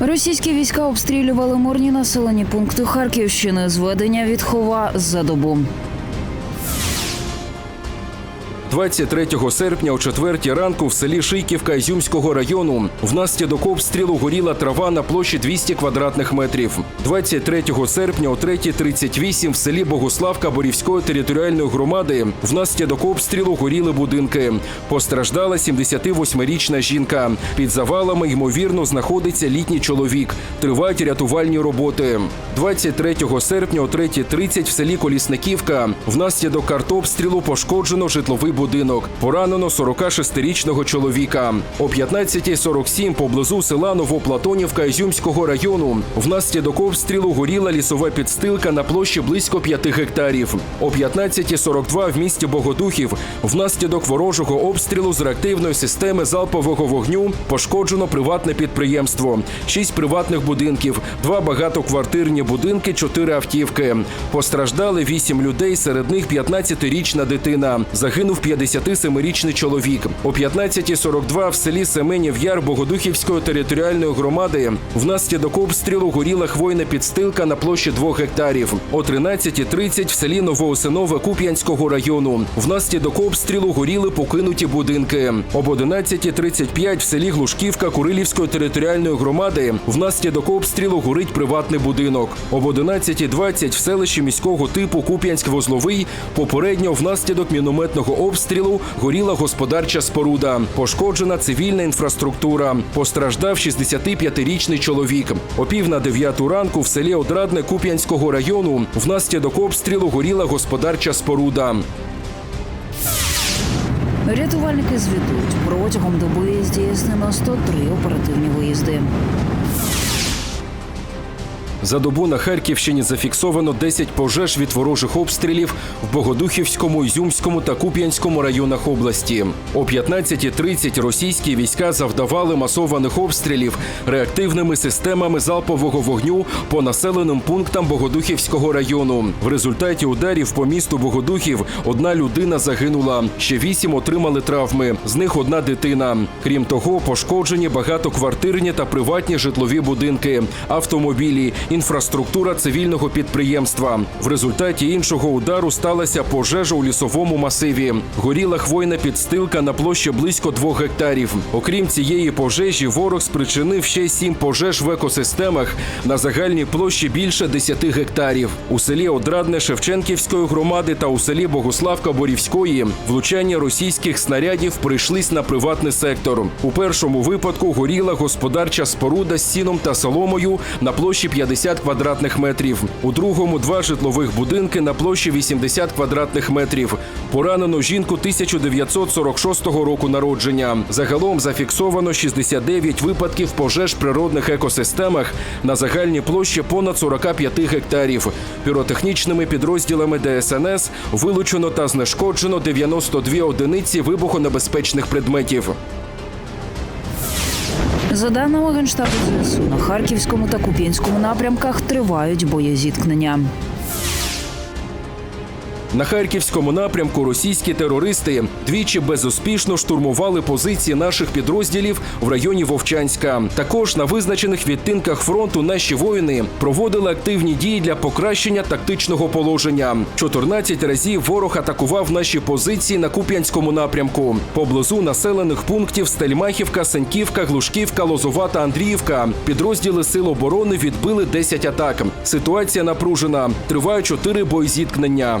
Російські війська обстрілювали мирні населені пункти Харківщини. Зведення відхова за добу. 23 серпня о 4 ранку в селі Шийківка Ізюмського району внаслідок обстрілу горіла трава на площі 200 квадратних метрів. 23 серпня о 3.38 в селі Богославка Борівської територіальної громади внаслідок обстрілу горіли будинки. Постраждала 78-річна жінка. Під завалами ймовірно знаходиться літній чоловік. Тривають рятувальні роботи. 23 серпня о 3.30 в селі Колісниківка внаслідок артобстрілу пошкоджено житловий будинок. Поранено 46-річного чоловіка. О 15.47 поблизу села Новоплатонівка Ізюмського району внаслідок обстрілу горіла лісова підстилка на площі близько 5 гектарів. О 15.42 в місті Богодухів внаслідок ворожого обстрілу з реактивної системи залпового вогню пошкоджено приватне підприємство, шість приватних будинків, два багатоквартирні будинки, чотири автівки. Постраждали вісім людей, серед них 15-річна дитина. Загинув 57-річний чоловік. О 15.42 в селі Семенів Яр Богодухівської територіальної громади внаслідок обстрілу горіла хвойна підстилка на площі 2 гектарів. О 13.30 в селі Новоосинове Куп'янського району внаслідок обстрілу горіли покинуті будинки. Об 11.35 в селі Глушківка Курилівської територіальної громади внаслідок обстрілу горить приватний будинок. Об 11.20 в селищі міського типу Куп'янськ-Возловий попередньо внаслідок мінометного обстрілу горіла господарча споруда. Пошкоджена цивільна інфраструктура. Постраждав 65-річний чоловік. О пів на дев'яту ранку в селі Одрадне Куп'янського району внаслідок обстрілу горіла господарча споруда. Рятувальники звітують протягом доби здійснено 103 оперативні виїзди. За добу на Харківщині зафіксовано 10 пожеж від ворожих обстрілів в Богодухівському, Ізюмському та Куп'янському районах області. О 15.30 російські війська завдавали масованих обстрілів реактивними системами залпового вогню по населеним пунктам Богодухівського району. В результаті ударів по місту Богодухів одна людина загинула, ще вісім отримали травми. З них одна дитина. Крім того, пошкоджені багатоквартирні та приватні житлові будинки, автомобілі інфраструктура цивільного підприємства. В результаті іншого удару сталася пожежа у лісовому масиві. Горіла хвойна підстилка на площі близько двох гектарів. Окрім цієї пожежі, ворог спричинив ще сім пожеж в екосистемах на загальній площі більше 10 гектарів. У селі Одрадне Шевченківської громади та у селі Богославка Борівської влучання російських снарядів прийшлись на приватний сектор. У першому випадку горіла господарча споруда з сіном та соломою на площі 50 квадратних метрів. У другому два житлових будинки на площі 80 квадратних метрів. Поранено жінку 1946 року народження. Загалом зафіксовано 69 випадків пожеж природних екосистемах на загальній площі понад 45 гектарів. Піротехнічними підрозділами ДСНС вилучено та знешкоджено 92 одиниці вибухонебезпечних предметів. За даними Генштабу ЗСУ, на Харківському та Куп'янському напрямках тривають боєзіткнення. На харківському напрямку російські терористи двічі безуспішно штурмували позиції наших підрозділів в районі Вовчанська. Також на визначених відтинках фронту наші воїни проводили активні дії для покращення тактичного положення. 14 разів ворог атакував наші позиції на Куп'янському напрямку поблизу населених пунктів Стельмахівка, Сеньківка, Глушківка, Лозова та Андріївка. Підрозділи сил оборони відбили 10 атак. Ситуація напружена. Тривають 4 боєзіткнення.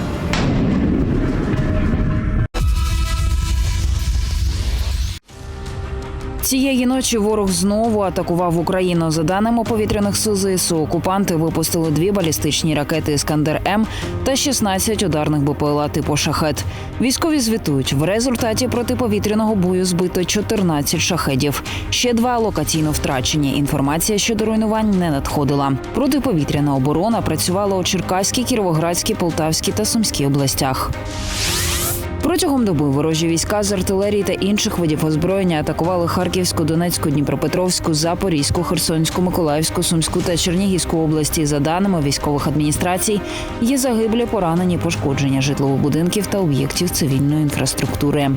Цієї ночі ворог знову атакував Україну. За даними повітряних сил ЗСУ, окупанти випустили дві балістичні ракети Іскандер М та 16 ударних БПЛА типу шахет. Військові звітують, в результаті протиповітряного бою збито 14 шахедів. Ще два локаційно втрачені. Інформація щодо руйнувань не надходила. Протиповітряна оборона працювала у Черкаській, Кіровоградській, Полтавській та Сумській областях. Протягом доби ворожі війська з артилерії та інших видів озброєння атакували Харківську, Донецьку, Дніпропетровську, Запорізьку, Херсонську, Миколаївську, Сумську та Чернігівську області. За даними військових адміністрацій, є загиблі, поранені, пошкодження житлових будинків та об'єктів цивільної інфраструктури.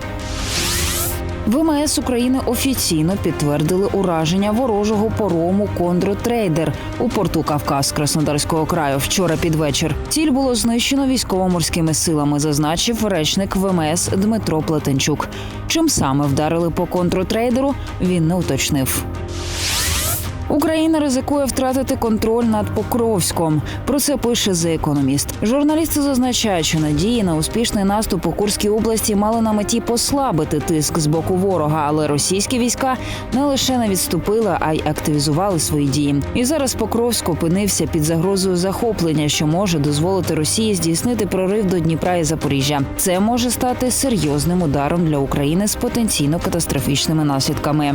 ВМС України офіційно підтвердили ураження ворожого порому Кондротрейдер у порту Кавказ Краснодарського краю вчора під вечір. Ціль було знищено військово-морськими силами, зазначив речник ВМС Дмитро Плетенчук. Чим саме вдарили по контртрейдеру, він не уточнив. Україна ризикує втратити контроль над Покровськом. Про це пише The Economist. Журналісти зазначають, що надії на успішний наступ у Курській області мали на меті послабити тиск з боку ворога, але російські війська не лише не відступили, а й активізували свої дії. І зараз Покровськ опинився під загрозою захоплення, що може дозволити Росії здійснити прорив до Дніпра і Запоріжжя. Це може стати серйозним ударом для України з потенційно катастрофічними наслідками.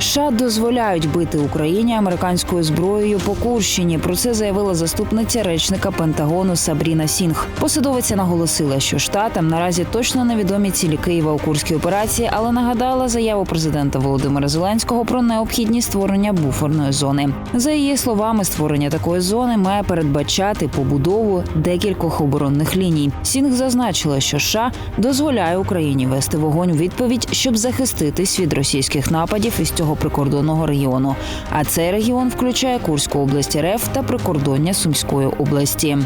США дозволяють бити Україні американською зброєю по Курщині. Про це заявила заступниця речника Пентагону Сабріна Сінг. Посадовиця наголосила, що штатам наразі точно невідомі цілі Києва у курській операції, але нагадала заяву президента Володимира Зеленського про необхідність створення буферної зони. За її словами, створення такої зони має передбачати побудову декількох оборонних ліній. Сінг зазначила, що США дозволяє Україні вести вогонь у відповідь, щоб захиститись від російських нападів із цього прикордонного регіону. А цей регіон включає Курську область РФ та прикордоння Сумської області.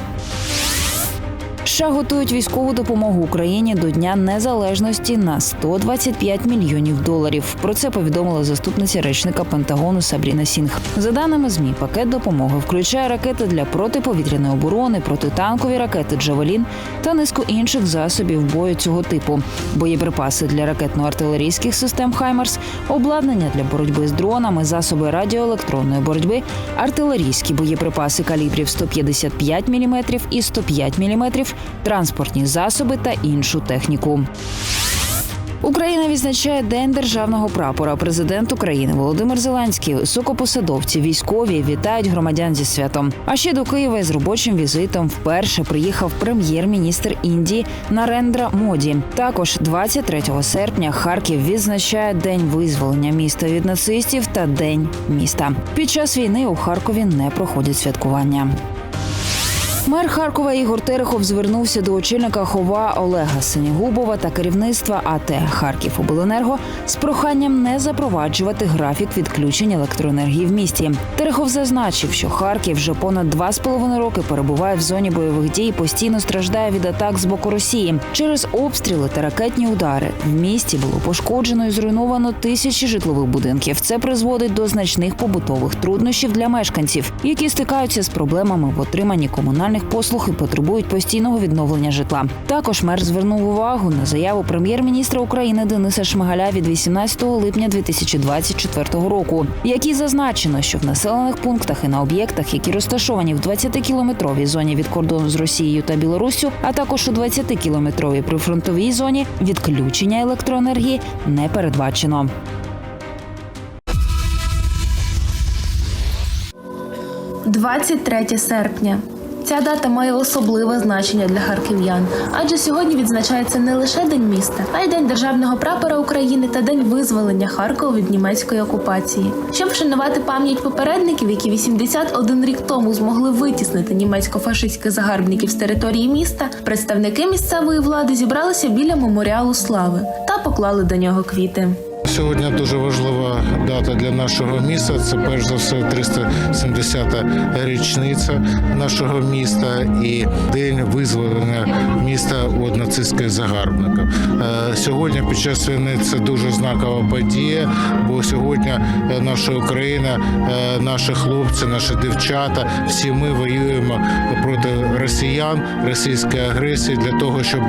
США готують військову допомогу Україні до Дня Незалежності на 125 мільйонів доларів. Про це повідомила заступниця речника Пентагону Сабріна Сінг. За даними змі, пакет допомоги включає ракети для протиповітряної оборони, протитанкові ракети Джавелін та низку інших засобів бою цього типу, боєприпаси для ракетно-артилерійських систем Хаймерс, обладнання для боротьби з дронами, засоби радіоелектронної боротьби, артилерійські боєприпаси калібрів 155 мм і 105 мм, транспортні засоби та іншу техніку. Україна відзначає День державного прапора. Президент України Володимир Зеленський, високопосадовці, військові вітають громадян зі святом. А ще до Києва з робочим візитом вперше приїхав прем'єр-міністр Індії Нарендра Моді. Також 23 серпня Харків відзначає День визволення міста від нацистів та День міста. Під час війни у Харкові не проходять святкування. Мер Харкова Ігор Терехов звернувся до очільника хова Олега Синігубова та керівництва АТ Харків Обленерго з проханням не запроваджувати графік відключень електроенергії в місті. Терехов зазначив, що Харків вже понад два з половиною роки перебуває в зоні бойових дій, і постійно страждає від атак з боку Росії. Через обстріли та ракетні удари в місті було пошкоджено і зруйновано тисячі житлових будинків. Це призводить до значних побутових труднощів для мешканців, які стикаються з проблемами в отриманні комунальних послуг і потребують постійного відновлення житла. Також мер звернув увагу на заяву прем'єр-міністра України Дениса Шмигаля від 18 липня 2024 року, в якій зазначено, що в населених пунктах і на об'єктах, які розташовані в 20-кілометровій зоні від кордону з Росією та Білоруссю, а також у 20-кілометровій прифронтовій зоні, відключення електроенергії не передбачено. – 23 серпня. Ця дата має особливе значення для харків'ян, адже сьогодні відзначається не лише День міста, а й День державного прапора України та День визволення Харкова від німецької окупації. Щоб вшанувати пам'ять попередників, які 81 рік тому змогли витіснити німецько-фашистських загарбників з території міста, представники місцевої влади зібралися біля меморіалу слави та поклали до нього квіти. Сьогодні дуже важлива дата для нашого міста. Це перш за все 370-та річниця нашого міста і день визволення міста від нацистських загарбників. Е, Сьогодні під час війни це дуже знакова подія, бо сьогодні е, наша Україна, е, наші хлопці, наші дівчата, всі ми воюємо проти росіян, російської агресії для того, щоб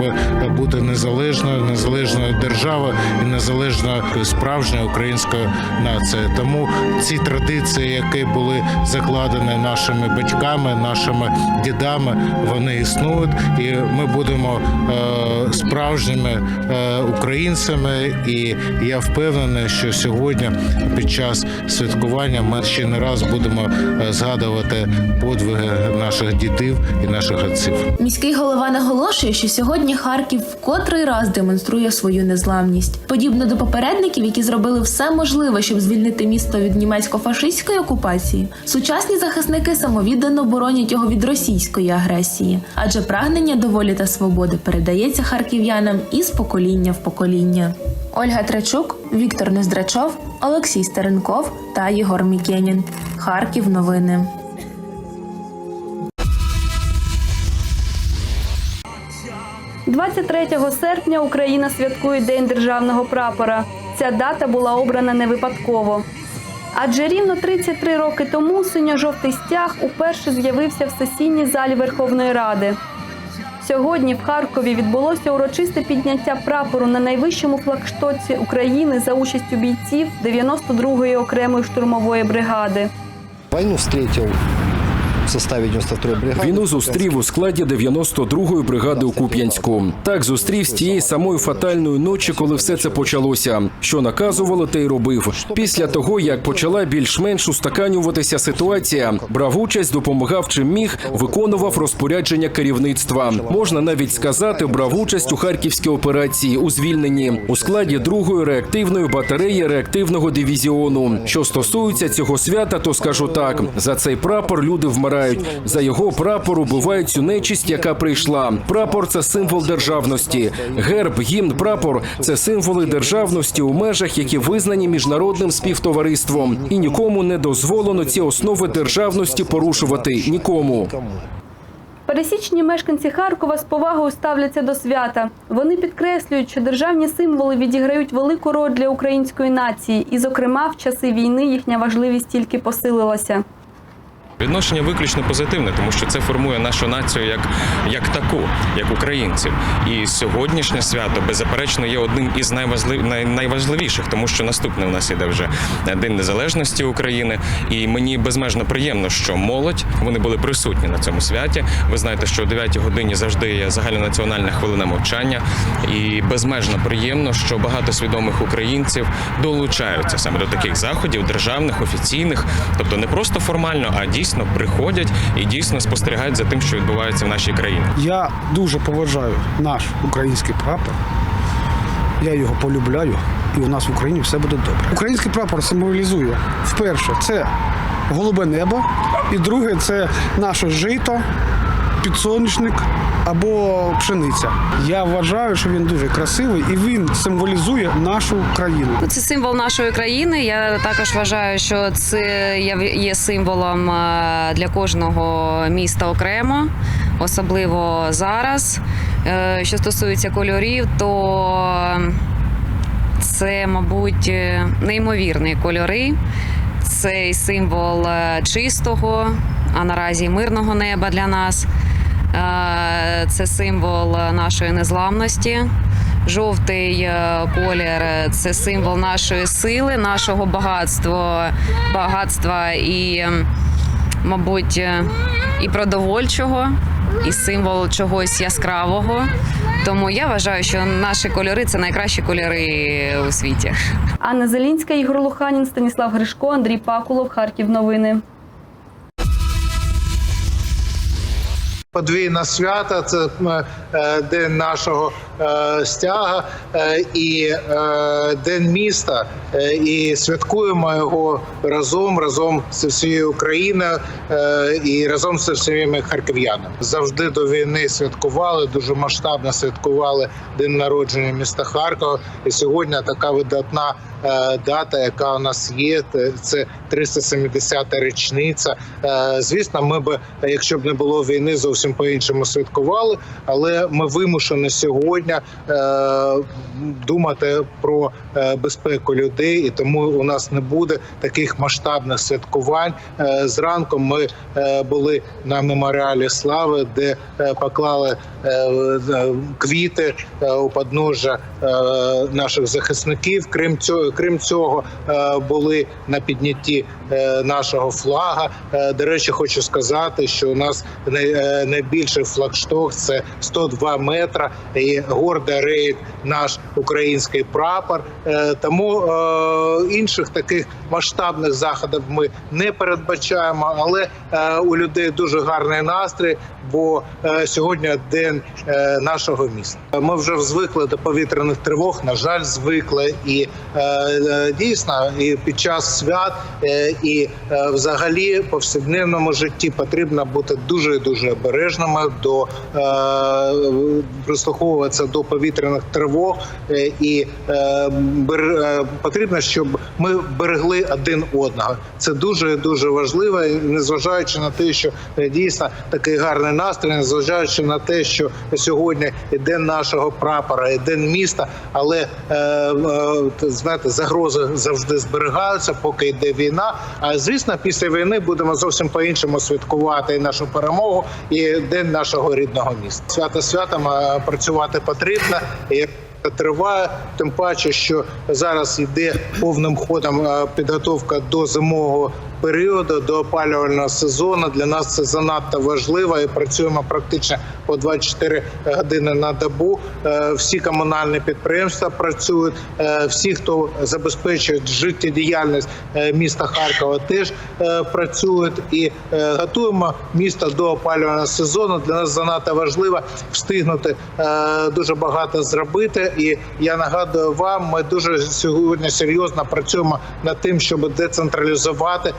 бути незалежною, незалежною державою і незалежною справжньою українською нацією. Тому ці традиції, які були закладені нашими батьками, нашими дідами, вони існують, і ми будемо е, справжніми е, українцями. І я впевнений, що сьогодні, під час святкування, ми ще не раз будемо е, згадувати подвиги наших дідів і наших отців. Міський голова наголошує, що сьогодні Харків в котрий раз демонструє свою незламність. Подібно до попередників, які зробили все можливе, щоб звільнити місто від німецько-фашистської окупації, сучасні захисники самовіддано боронять його від російської агресії, адже прагнення до волі та свободи передається харків'янам із покоління в покоління. Ольга Трачук, Віктор Нездрачов, Олексій Старенков та Єгор Мікенін. Харків новини. – 23 серпня Україна святкує День державного прапора. Ця дата була обрана не випадково. Адже рівно 33 роки тому синьо-жовтий стяг уперше з'явився в сесійній залі Верховної Ради. Сьогодні в Харкові відбулося урочисте підняття прапору на найвищому флагштоці України за участю бійців 92-ї окремої штурмової бригади. Войну встретил в составе 92-й. Війну зустрів у складі 92-ї бригади у Куп'янську. Так зустрів з тієї самої фатальної ночі, коли все це почалося. Що наказувало, те й робив. Після того, як почала більш-менш устаканюватися ситуація, брав участь, допомагав чим міг, виконував розпорядження керівництва. Можна навіть сказати, брав участь у харківській операції у звільненні у складі другої реактивної батареї реактивного дивізіону. Що стосується цього свята, то скажу так: за цей прапор люди вмирають. За його прапор убивають цю нечисть, яка прийшла. Прапор це символ державності. Герб, гімн, прапор це символи державності у межах, які визнані міжнародним співтовариством. І нікому не дозволено ці основи державності порушувати. Нікому. Пересічні мешканці Харкова з повагою ставляться до свята. Вони підкреслюють, що державні символи відіграють велику роль для української нації, і, зокрема, в часи війни їхня важливість тільки посилилася. Відношення виключно позитивне, тому що це формує нашу націю як, як таку, як українців. І сьогоднішнє свято беззаперечно є одним із найважлив... най... найважливіших, тому що наступне у нас іде вже День Незалежності України. І мені безмежно приємно, що молодь вони були присутні на цьому святі. Ви знаєте, що о 9 годині завжди є загальнонаціональна хвилина мовчання. І безмежно приємно, що багато свідомих українців долучаються саме до таких заходів, державних, офіційних, тобто не просто формально, а дійсно приходять і дійсно спостерігають за тим, що відбувається в нашій країні. Я дуже поважаю наш український прапор. Я його полюбляю, і у нас в Україні все буде добре. Український прапор символізує вперше це голубе небо, і друге це наше жито, підсонячник або пшениця. Я вважаю, що він дуже красивий і він символізує нашу країну. Ну, Це символ нашої країни. Я також вважаю, що це є- символом е, для кожного міста окремо, особливо зараз. Е, Що стосується кольорів, то це, мабуть, е, неймовірні кольори. Цей символ чистого, а наразі мирного неба для нас. Е, Це символ нашої незламності. Жовтий е, колір це символ нашої сили, нашого багатства, багатства і, мабуть, і продовольчого, і символ чогось яскравого. Тому я вважаю, що наші кольори це найкращі кольори у світі. Анна Зелінська, Ігор Луханін, Станіслав Гришко, Андрій Пакулов, Харків. Новини. Подвійне свята це е, день нашого е, стяга е, і е, день міста. Е, і святкуємо його разом, разом з всією Україною е, і разом з всіми харків'янами. Завжди до війни святкували дуже масштабно святкували день народження міста Харкова. І сьогодні така видатна е, дата, яка у нас є. Це 370-та річниця. Е, Звісно, ми б, якщо б не було війни, зовсім по-іншому святкували, але ми вимушені сьогодні е, думати про е, безпеку людей, і тому у нас не буде таких масштабних святкувань. Е, Зранку ми були на меморіалі слави, де поклали квіти у подножжя наших захисників. Крім цього, крім цього, були на піднятті нашого флага. До речі, хочу сказати, що у нас най- е, найбільший флагшток це 102 метра і гордо реє наш український прапор. Е, Тому е, інших таких масштабних заходів ми не передбачаємо, але е, у людей дуже гарний настрій, бо е, сьогодні день е, нашого міста. Ми вже звикли до повітряних тривог. На жаль, звикли, і дійсно, і під час свят, і взагалі повсякденному житті потрібно бути дуже дуже обережними до прислуховуватися до повітряних тривог, і потрібно, щоб ми берегли один одного. Це дуже дуже важливо, незважаючи на те, що е, дійсно такий гарний настрій, незважаючи на те, що сьогодні і день нашого прапора, і день міста, але е, е, знаєте, загрози завжди зберігаються, поки йде війна. А звісно, після війни будемо зовсім по-іншому святкувати і нашу перемогу, і день нашого рідного міста. Свято святом працювати потрібно. І Триває тим паче, що зараз йде повним ходом е, підготовка до зимового періоду, до опалювального сезону. Для нас це занадто важливо і працюємо практично по 24 години на добу. Е, Всі комунальні підприємства працюють, е, всі, хто забезпечує життєдіяльність е, міста Харкова, теж працюють і готуємо місто до опалювального сезону. Для нас занадто важливо встигнути дуже багато зробити. І я нагадую вам, ми дуже сьогодні серйозно працюємо над тим, щоб децентралізувати,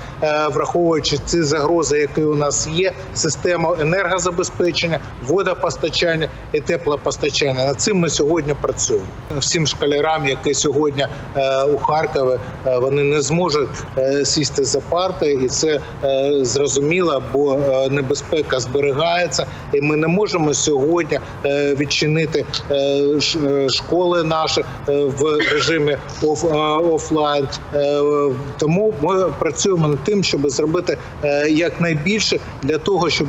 враховуючи ці загрози, які у нас є, систему енергозабезпечення, водопостачання і теплопостачання. Над цим ми сьогодні працюємо. Всім школярам, які сьогодні е, у Харкові, е, вони не зможуть е, сісти за парти, і це зрозуміло, бо небезпека зберігається, і ми не можемо сьогодні відчинити школи наші в режимі офлайн. Тому ми працюємо над тим, щоб зробити якнайбільше для того, щоб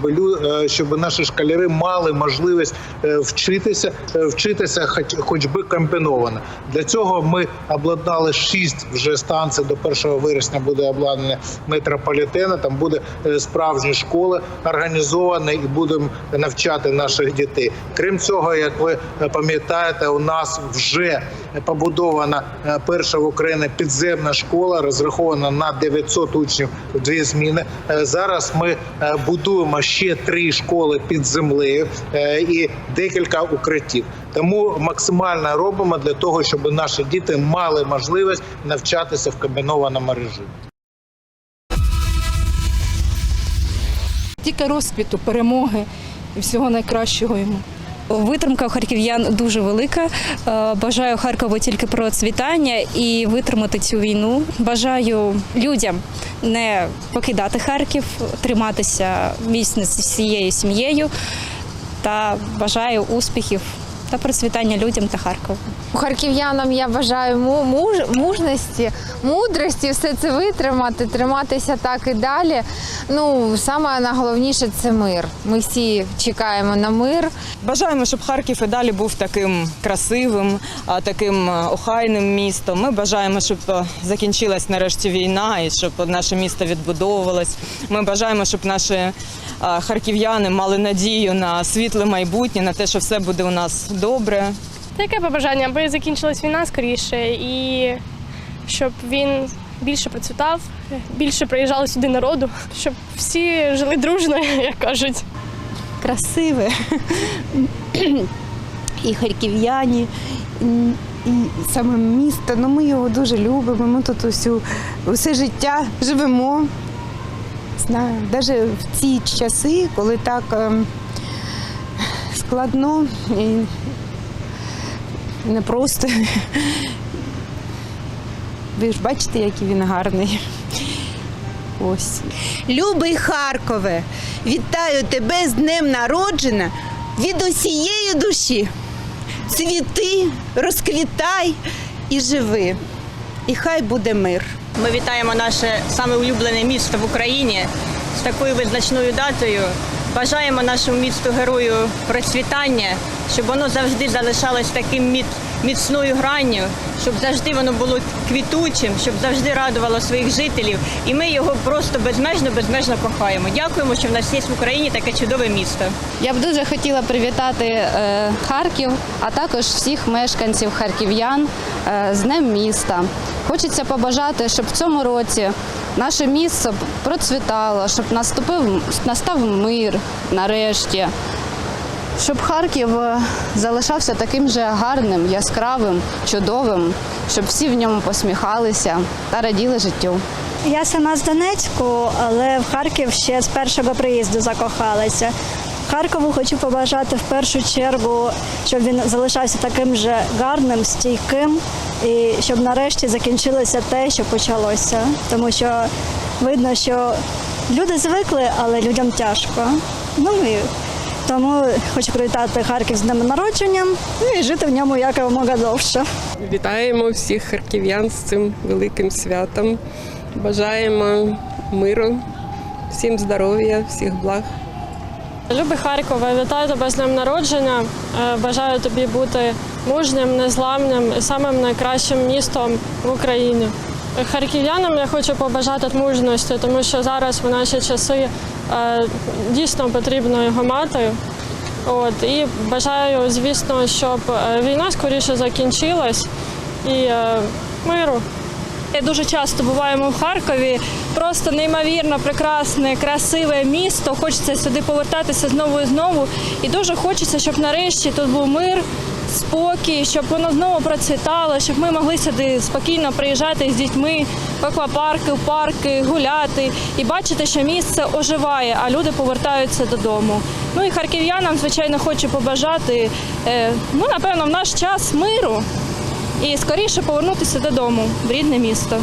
щоб наші школяри мали можливість е, вчитися, е, вчитися, хоч, хоч би комбіновано. Для цього ми обладнали шість вже станцій. До 1 вересня буде обладнання метрополітена. Там буде е, справжні школи організовані і будемо навчати наших дітей. Крім цього, як ви пам'ятаєте, у нас вже побудована е, перша в Україні підземна школа, розрахована на 900 учнів в дві зміни. Е, Зараз ми е, будуємо ще три школи під землею і декілька укриттів. Тому максимально робимо для того, щоб наші діти мали можливість навчатися в комбінованому режимі. Тільки розквіту, перемоги і всього найкращого йому. Витримка у харків'ян дуже велика. Е, Бажаю Харкову тільки процвітання і витримати цю війну. Бажаю людям не покидати Харків, триматися міцно з всією сім'єю та бажаю успіхів та процвітання людям та Харкову. Харків'янам я бажаю му- муж, мужності, мудрості, все це витримати, триматися так і далі. Ну, саме найголовніше це мир. Ми всі чекаємо на мир. Бажаємо, щоб Харків і далі був таким красивим, а, таким охайним містом. Ми бажаємо, щоб закінчилась нарешті війна і щоб наше місто відбудовувалось. Ми бажаємо, щоб наші харків'яни мали надію на світле майбутнє, на те, що все буде у нас добре. Таке побажання, аби закінчилась війна скоріше і щоб він більше процвітав, більше приїжджало сюди народу, щоб всі жили дружно, як кажуть. Красиве. І харків'яні, і саме місто. Ну, ми його дуже любимо. Ми тут усю, усе життя живемо. Знаю, навіть в ці часи, коли так ем, складно і непросто. Ви ж бачите, який він гарний. Ось. Любий Харкове, вітаю тебе з днем народження від усієї душі. Цвіти, розквітай і живи. І хай буде мир. Ми вітаємо наше саме улюблене місто в Україні з такою визначною датою. Бажаємо нашому місту герою процвітання, щоб воно завжди залишалось таким міц- міцною гранню, щоб завжди воно було квітучим, щоб завжди радувало своїх жителів. І ми його просто безмежно, безмежно кохаємо. Дякуємо, що в нас є в Україні таке чудове місто. Я б дуже хотіла привітати е, Харків, а також всіх мешканців харків'ян е, з Днем міста. Хочеться побажати, щоб в цьому році наше місто процвітало, щоб наступив настав мир нарешті. Щоб Харків е, залишався таким же гарним, яскравим, чудовим, щоб всі в ньому посміхалися та раділи життю. Я сама з Донецьку, але в Харків ще з першого приїзду закохалася. Харкову хочу побажати в першу чергу, щоб він залишався таким же гарним, стійким, і щоб нарешті закінчилося те, що почалося. Тому що видно, що люди звикли, але людям тяжко. Ну і тому хочу привітати Харків з днем народження ну і жити в ньому якомога довше. Вітаємо всіх харків'ян з цим великим святом. Бажаємо миру, всім здоров'я, всіх благ. Любий Харкове, вітаю тебе з днем народження. Е, Бажаю тобі бути мужнім, незламним і самим найкращим містом в Україні. Харків'янам я хочу побажати мужності, тому що зараз в наші часи дійсно потрібно його мати. От, і бажаю, звісно, щоб е, війна скоріше закінчилась і е, миру. Дуже часто буваємо в Харкові. Просто неймовірно прекрасне, красиве місто. Хочеться сюди повертатися знову і знову. І дуже хочеться, щоб нарешті тут був мир, спокій, щоб воно знову процвітало, щоб ми могли сюди спокійно приїжджати з дітьми в аквапарки, в парки, гуляти і бачити, що місце оживає, а люди повертаються додому. Ну і харків'янам, звичайно, хочу побажати, е, ну напевно, в наш час миру і скоріше повернутися додому в рідне місто.